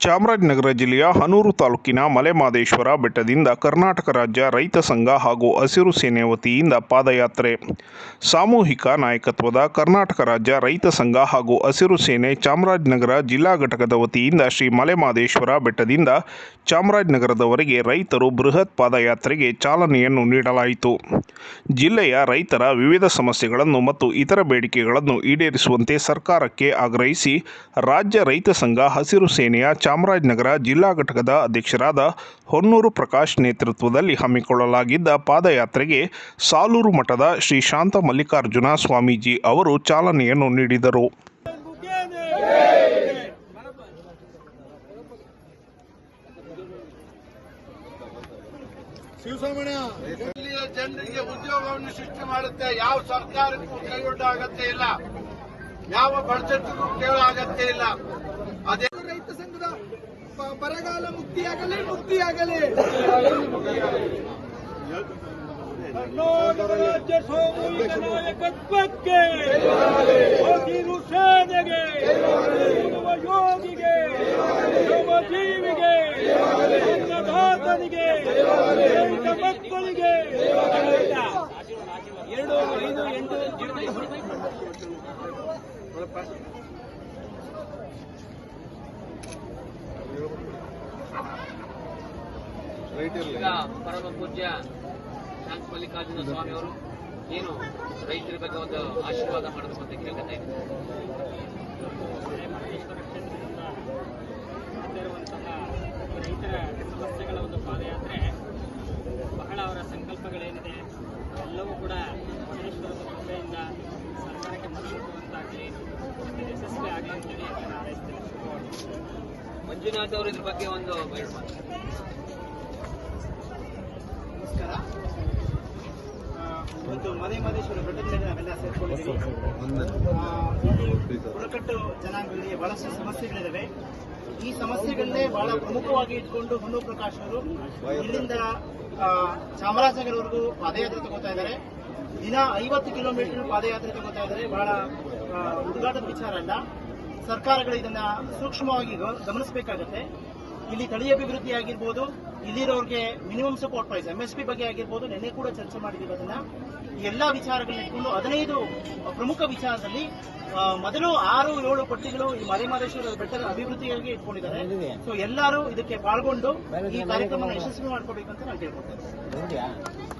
ಚಾಮರಾಜನಗರ ಜಿಲ್ಲೆಯ ಹನೂರು ತಾಲೂಕಿನ ಮಲೆಮಾದೇಶ್ವರ ಬೆಟ್ಟದಿಂದ ಕರ್ನಾಟಕ ರಾಜ್ಯ ರೈತ ಸಂಘ ಹಾಗೂ ಹಸಿರು ಸೇನೆ ವತಿಯಿಂದ ಪಾದಯಾತ್ರೆ. ಸಾಮೂಹಿಕ ನಾಯಕತ್ವದ ಕರ್ನಾಟಕ ರಾಜ್ಯ ರೈತ ಸಂಘ ಹಾಗೂ ಹಸಿರು ಸೇನೆ ಚಾಮರಾಜನಗರ ಜಿಲ್ಲಾ ಘಟಕದ ವತಿಯಿಂದ ಶ್ರೀ ಮಲೆಮಾದೇಶ್ವರ ಬೆಟ್ಟದಿಂದ ಚಾಮರಾಜನಗರದವರೆಗೆ ರೈತರು ಬೃಹತ್ ಪಾದಯಾತ್ರೆಗೆ ಚಾಲನೆಯನ್ನು ನೀಡಲಾಯಿತು. ಜಿಲ್ಲೆಯ ರೈತರ ವಿವಿಧ ಸಮಸ್ಯೆಗಳನ್ನು ಮತ್ತು ಇತರ ಬೇಡಿಕೆಗಳನ್ನು ಈಡೇರಿಸುವಂತೆ ಸರ್ಕಾರಕ್ಕೆ ಆಗ್ರಹಿಸಿ ರಾಜ್ಯ ರೈತ ಸಂಘ ಹಸಿರು ಸೇನೆಯ ಚಾಮರಾಜನಗರ ಜಿಲ್ಲಾ ಘಟಕದ ಅಧ್ಯಕ್ಷರಾದ ಹೊನ್ನೂರು ಪ್ರಕಾಶ್ ನೇತೃತ್ವದಲ್ಲಿ ಹಮ್ಮಿಕೊಳ್ಳಲಾಗಿದ್ದ ಪಾದಯಾತ್ರೆಗೆ ಸಾಲೂರು ಮಠದ ಶ್ರೀ ಶಾಂತ ಮಲ್ಲಿಕಾರ್ಜುನ ಸ್ವಾಮೀಜಿ ಅವರು ಚಾಲನೆಯನ್ನು ನೀಡಿದರು. ಇಲ್ಲಿಯ ಜನರಿಗೆ ಉದ್ಯೋಗವನ್ನು ಸೃಷ್ಟಿ ಮಾಡುತ್ತೆ, ಯಾವ ಸರ್ಕಾರಕ್ಕೂ ಕೈಗೊಂಡ ಅಗತ್ಯ ಇಲ್ಲ, ಯಾವ ಬಡ್ಜೆಟ್ಗೂ ಕೇಳೋ ಅಗತ್ಯ ಇಲ್ಲ. ಅದೇ ರೈತ ಸಂಘದ ಬ- ಬರಗಾಲ ಮುಕ್ತಿಯಾಗಲಿ ಮುಕ್ತಿಯಾಗಲಿ. ಕರ್ನಾಟಕ ರಾಜ್ಯ ಸಾಮೂಹಿಕ ನಾಯಕತ್ವಕ್ಕೆ ಹಸಿರು ಸೇನೆಗೆ ಯೋಗಿಗೆ ಶ್ರಮಜೀವಿಗೆ ಅನ್ನದಾತನಿಗೆ ರೈತ ಮಕ್ಕಳಿಗೆ. ಎರಡು ಐದು ಎಂಟು ಈಗ ಪರಮ ಪೂಜ್ಯ ಶಾಂತ ಮಲ್ಲಿಕಾರ್ಜುನ ಸ್ವಾಮಿ ಅವರು ಏನು ರೈತರ ಬಗ್ಗೆ ಒಂದು ಆಶೀರ್ವಾದ ಮಾಡಬೇಕು ಅಂತ ಕೇಳ್ಕೊತಾ ಇದ್ದೀನಿ. ರೈತರ ಸಮಸ್ಯೆಗಳ ಒಂದು ಪಾದಯಾತ್ರೆ ಬಹಳ ಅವರ ಸಂಕಲ್ಪಗಳೇನಿದೆ ಎಲ್ಲವೂ ಕೂಡ ಪರಮೇಶ್ವರದ ಕೃಪೆಯಿಂದ ಸರ್ಕಾರಕ್ಕೆ ಮುಗಿಸುವಂತಾಗಲಿ ಮತ್ತು ಯಶಸ್ವಿ ಆಗಲಿ ಅಂತೇಳಿ ಮಂಜುನಾಥ್ ಅವರು ಇದ್ರ ಬಗ್ಗೆ ಒಂದು ಗೈಡ್ ಮಹದೇಶ್ವರ ಬೆಟ್ಟದ ಮೇಲೆ ನಾವೆಲ್ಲ ಸೇರ್ಕೊಂಡಿದ್ದೀವಿ. ಆ, ಇಲ್ಲಿ ಬುಡಕಟ್ಟು ಜನಾಂಗದಲ್ಲಿ ಬಹಳಷ್ಟು ಸಮಸ್ಯೆಗಳಿದಾವೆ. ಈ ಸಮಸ್ಯೆಗಳನ್ನೇ ಬಹಳ ಪ್ರಮುಖವಾಗಿ ಇಟ್ಕೊಂಡು ಹೊನ್ನು ಪ್ರಕಾಶ್ ಅವರು ಇಲ್ಲಿಂದ ಚಾಮರಾಜನಗರವರೆಗೂ ಪಾದಯಾತ್ರೆ ತಗೋತಾ ಇದ್ದಾರೆ. ದಿನ ಐವತ್ತು ಕಿಲೋಮೀಟರ್ ಪಾದಯಾತ್ರೆ ತಗೋತಾ ಇದ್ದಾರೆ. ಬಹಳ ಉದ್ಘಾಟನ ಹುಡುಗಾಟದ ವಿಚಾರ ಅಲ್ಲ. ಸರ್ಕಾರಗಳು ಇದನ್ನ ಸೂಕ್ಷ್ಮವಾಗಿ ಗಮನಿಸಬೇಕಾಗತ್ತೆ. ಇಲ್ಲಿ ತಳಿ ಅಭಿವೃದ್ಧಿ ಆಗಿರ್ಬೋದು, ಇಲ್ಲಿರೋರಿಗೆ minimum support price M S P ಬಗ್ಗೆ ಆಗಿರ್ಬೋದು, ನಿನ್ನೆ ಕೂಡ ಚರ್ಚೆ ಮಾಡಿದ್ದೀವಿ ಅದನ್ನ. ಎಲ್ಲಾ ವಿಚಾರಗಳನ್ನ ಇಟ್ಕೊಂಡು ಹದಿನೈದು ಪ್ರಮುಖ ವಿಚಾರದಲ್ಲಿ ಮೊದಲು ಆರು, ಏಳು ಪಟ್ಟಿಗಳು ಈ ಮಲೆಮಹದೇಶ್ವರ ಬೆಟ್ಟದ ಅಭಿವೃದ್ಧಿಯಾಗಿ ಇಟ್ಕೊಂಡಿದ್ದಾರೆ. ಸೊ ಎಲ್ಲರೂ ಇದಕ್ಕೆ ಪಾಲ್ಗೊಂಡು ಈ ಕಾರ್ಯಕ್ರಮವನ್ನು ಯಶಸ್ವಿ ಮಾಡ್ಕೋಬೇಕಂತ ನಾನು ಕೇಳ್ಕೊಳ್ತೇನೆ